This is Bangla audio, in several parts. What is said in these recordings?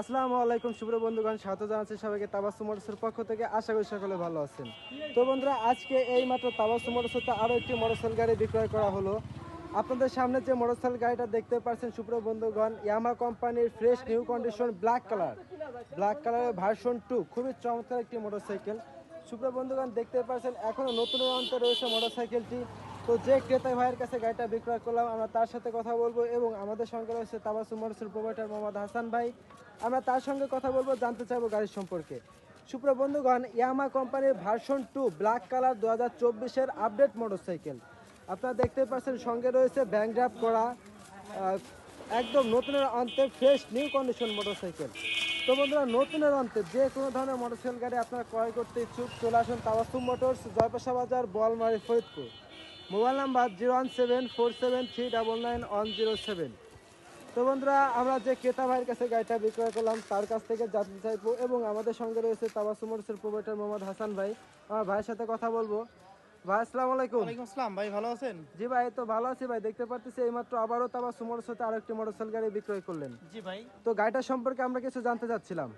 আসসালামু আলাইকুম শুভ্র বন্ধুগণ, স্বাগত জানাচ্ছি সবাইকে তাবাসু মোটরসের পক্ষ থেকে। আশা করি সকলে ভালো আছেন। তো বন্ধুরা, আজকে এই মাত্র তাবাসু মোটরসতে আরও একটি মোটরসাইকেল গাড়ি বিক্রয় করা হলো। আপনাদের সামনে যে মোটরসাইকেল গাড়িটা দেখতে পাচ্ছেন সুপ্র বন্ধুগণ ইয়ামা কোম্পানির fresh new condition black colour. Black কালারের ভার্সন টু, খুবই চমৎকার একটি মোটরসাইকেল। সুপ্র বন্ধুগণ, দেখতে পাচ্ছেন, এখনও নতুন অন্তে রয়েছে মোটরসাইকেলটি। তো যে ক্রেতা ভাইয়ের কাছে গাড়িটা বিক্রয় করলাম, আমরা তার সাথে কথা বলব এবং আমাদের সঙ্গে রয়েছে তাবাসু মোটরসের প্রোভাইডার মোহাম্মদ হাসান ভাই। আমরা তার সঙ্গে কথা বলব, জানতে চাইব গাড়ির সম্পর্কে। সুপ্র বন্ধুগণ, ইয়ামা কোম্পানির ভার্সন টু ব্ল্যাক কালার দু হাজার চব্বিশের আপডেট মোটরসাইকেল। আপনারা দেখতে পাচ্ছেন, সঙ্গে রয়েছে ব্যাংক ড্রাফ করা একদম নতুনের অন্তে ফ্রেশ নিউ কন্ডিশন মোটরসাইকেল। তো বন্ধুরা, নতুনের অন্তে যে কোনো ধরনের মোটরসাইকেল গাড়ি আপনারা ক্রয় করতে ইচ্ছুক, চলে আসুন Tabassum motors Joypasha Bazar, Balmari, Faridpur. Mobile number zero one seven four seven three double nine one zero seven. তো বন্ধুরা আমরা যে ক্রেতা ভাইয়ের কাছে গাড়িটা বিক্রয় করলাম তার কাছ থেকে জানতে চাইব এবং আমাদের সঙ্গে রয়েছে তাবাসু মোটরসের প্রোভাইডার মোহাম্মদ হাসান ভাই। আমার ভাইয়ের সাথে কথা বলব। ভাই আসসালামু আলাইকুম। ওয়ালাইকুম আসসালাম ভাই ভালো আছেন? জি ভাই তো ভালো আছি ভাই। দেখতে পাচ্ছি এইমাত্র আবারও তাবাসু হতে আরেকটি মোটরসাইকেল গাড়ি বিক্রয় করলেন। জি ভাই। তো গাড়িটা সম্পর্কে আমরা কিছু জানতে চাচ্ছিলাম।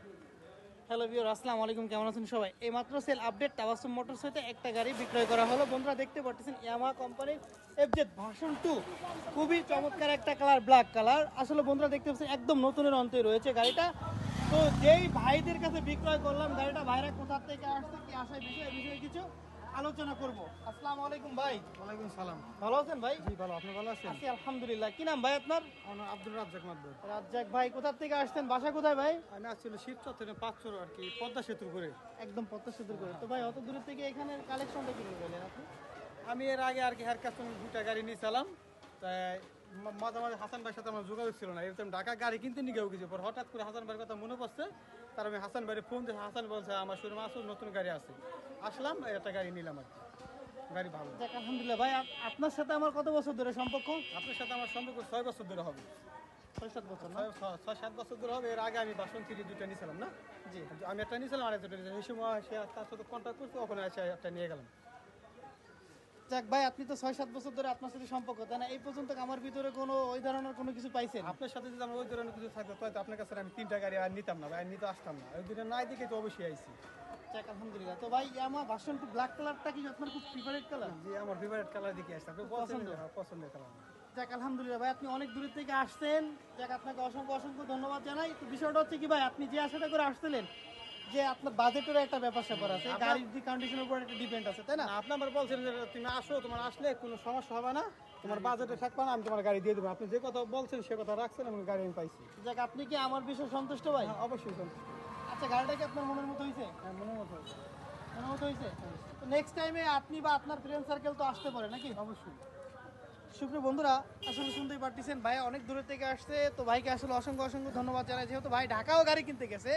হ্যালো ভিউর আসসালাম আলাইকুম, কেমন আছেন সবাই? এই মাত্র সেল আপডেট তাবাসুম মোটরস হইতে একটা গাড়ি বিক্রয় করা হলো। বন্ধুরা, দেখতে পাচ্ছেন ইয়ামা কোম্পানির এফজেড ভার্সন টু খুবই চমৎকার একটা কালার ব্ল্যাক কালার আসলে বন্ধুরা, দেখতে পাচ্ছেন, একদম নতুনের অন্তে রয়েছে গাড়িটা। তো যেই ভাইদের কাছে বিক্রয় করলাম, গাড়িটা ভাইরা কোথা থেকে আসছে, কি আসায় বিষয়ে বিষয়ে কিছু আলোচনা করব। আসসালামু আলাইকুম ভাই। ওয়ালাইকুম সালাম। ভালো আছেন ভাই? জি ভালো। আপনি ভালো আছেন? আছি আলহামদুলিল্লাহ। কি নাম ভাই আপনার? আমার আব্দুল রাজ্জাক মাদবর রাজ্জাক ভাই কোথা থেকে আসছেন? বাসা কোথায় ভাই? আমি আসছিল শীতচর থেকে পাঁচশোর আর কি পদ্মা সেতুর করে একদম পদ্মা সেতুর করে তো ভাই অত দূর থেকে এখানে কালেকশনটা কীভাবে পেলেন আপনি? আমি এর আগে আর কি হেয়ার কাস্টম দুটা গাড়ি নিয়েছিলাম। তাই মাঝে মাঝে হাসান ভাইয়ের সাথে আমার যোগাযোগ ছিল না। এরকম ঢাকা গাড়ি কিনতে নিয়ে গেও পর হঠাৎ করে হাসান ভাইয়ের কথা মনে পড়ছে তার আমি হাসান ভাইয়ের ফোন দিয়ে হাসান বলছে আমার শুরু আসো নতুন গাড়ি আছে। আসলাম একটা গাড়ি নিলাম আর কি। গাড়ি ভালো। যাক আলহামদুলিল্লাহ। ভাই আপনার সাথে আমার কত বছর ধরে সম্পর্ক? আপনার সাথে আমার সম্পর্ক ছয় বছর ধরে হবে। ছয় সাত বছর না? ছয় সাত বছর ধরে হবে। এর আগে আমি বাসন থ্রি দুটো নিয়েছিলাম না? জি। আমি একটা নিয়েছিলাম আর একটা নিয়েছিলাম এই সময় সে তার সাথে কন্ট্যাক্ট করছে ওখানে এসে একটা নিয়ে গেলাম। যাক ভাই আপনি তো ছয় সাত বছর ধরে আপনার সাথে সম্পর্ক তাই না? এই পর্যন্ত আমার ভিতরে কোনো ওই ধরনের কোনো কিছু পাইছেন? আপনার সাথে যদি আমার ওই ধরনের কিছু থাকতো তো আপনার কাছে আমি তিনটা গাড়ি আর নিতাম না আর নিতে আসতাম না। ওই দিনে নাই দেখে তো অবশ্যই আইছি। যাক আলহামদুলিল্লাহ। তো ভাই আমার ভার্সন টু ব্ল্যাক কালারটা কি আপনার খুব ফেভারিট কালার আমার ফেভারিট কালার দেখে আসছে। আপনার পছন্দ পছন্দের? কালার যাক আলহামদুলিল্লাহ ভাই আপনি অনেক দূর থেকে আসছেন। যাক আপনাকে অসংখ্য অসংখ্য ধন্যবাদ জানাই। তো বিষয়টা হচ্ছে কি ভাই আপনি যে আশাটা করে আসছিলেন যে আপনার বাজেটেরও একটা ব্যাপার স্যাপার আছে গাড়ির দি কন্ডিশনের উপর একটা ডিপেন্ড আছে তাই না? আপনি আমার বলছেন যে তুমি আসো তোমার আসলে কোনো সমস্যা হবে না। তোমার বাজেটে থাকবে না আমি তোমার গাড়ি দিয়ে দেবো। আপনি যে কথা বলছেন সে কথা রাখছেন এবং গাড়ি আমি পাইছি। যাক আপনি কি আমার বিষয়ে সন্তুষ্ট ভাই? হ্যাঁ, অবশ্যই সন্তুষ্ট। আচ্ছা গাড়িটা কি আপনার মনের মতো হয়েছে? হ্যাঁ মনে মতো হয়েছে। মনের মতো হয়েছে? তো নেক্সট টাইমে আপনি বা আপনার ফ্রেন্ড সার্কেল তো আসতে পারে নাকি? অবশ্যই। সুপ্রিয় বন্ধুরা আসলে শুনতেই পারতেছেন ভাই অনেক দূরের থেকে আসছে। তো ভাইকে আসলে অসংখ্য অসংখ্য ধন্যবাদ জানাই। যেহেতু ভাই ঢাকাও গাড়ি কিনতে গেছে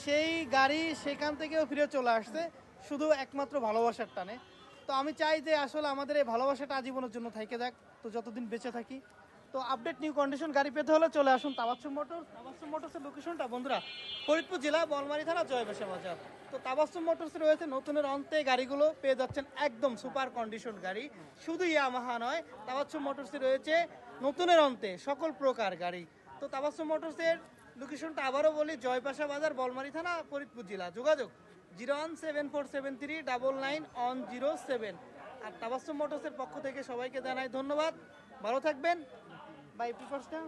সেই গাড়ি সেখান থেকেও ফিরে চলে আসছে, শুধু একমাত্র ভালোবাসার টানে। তো আমি চাই যে আসলে আমাদের এই ভালোবাসাটা আজীবনের জন্য থেকে যাক, তো যতদিন বেঁচে থাকি। তো আপডেট নিউ কন্ডিশন গাড়ি পেতে হলে চলে আসুন তাবাসুম মোটরস। তাবাসুম মোটরসের লোকেশনটা বন্ধুরা, ফরিদপুর জেলা বলমারি থানা জয়বেশা বাজার। তো তাবাসুম মোটরস রয়েছে নতুনের অন্তে গাড়িগুলো, পেয়ে যাচ্ছেন একদম সুপার কন্ডিশন গাড়ি। শুধু ইয়ামাহা নয়, তাবাসুম মোটরসে রয়েছে নতুনের অন্তে সকল প্রকার গাড়ি। তো তাবাসুম মোটরসের লোকেশনটা আবারও বলি, জয়পাশা বাজার, বলমারি থানা, ফরিদপুর জেলা। যোগাযোগ zero one seven four seven three double nine one zero seven. আর তাবাসুম মোটরসের পক্ষ থেকে সবাইকে জানাই ধন্যবাদ। ভালো থাকবেন। বাই পিপার্সটা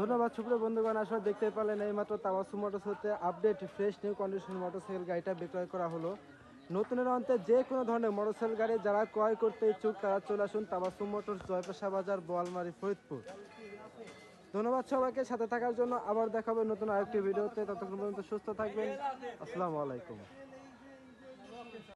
ধন্যবাদ শুক্র বন্ধুগণ। আসলে দেখতে পেলেন, এইমাত্র তাওয়াসু মোটরস হতে update fresh new condition motorcycle গাড়িটা বিক্রয় করা হলো। নতুনের অন্তে যে কোনো ধরনের মোটরসাইকেল গাড়ি যারা ক্রয় করতে ইচ্ছুক, তারা চলে আসুন তাবাসু মোটরস, জয়পাশা বাজার বোয়ালমারি ফরিদপুর। ধন্যবাদ সবাইকে, সাথে থাকার জন্য আবার দেখাবে নতুন আরেকটি ভিডিওতে। ততক্ষণ পর্যন্ত সুস্থ থাকবেন। আসসালামু আলাইকুম।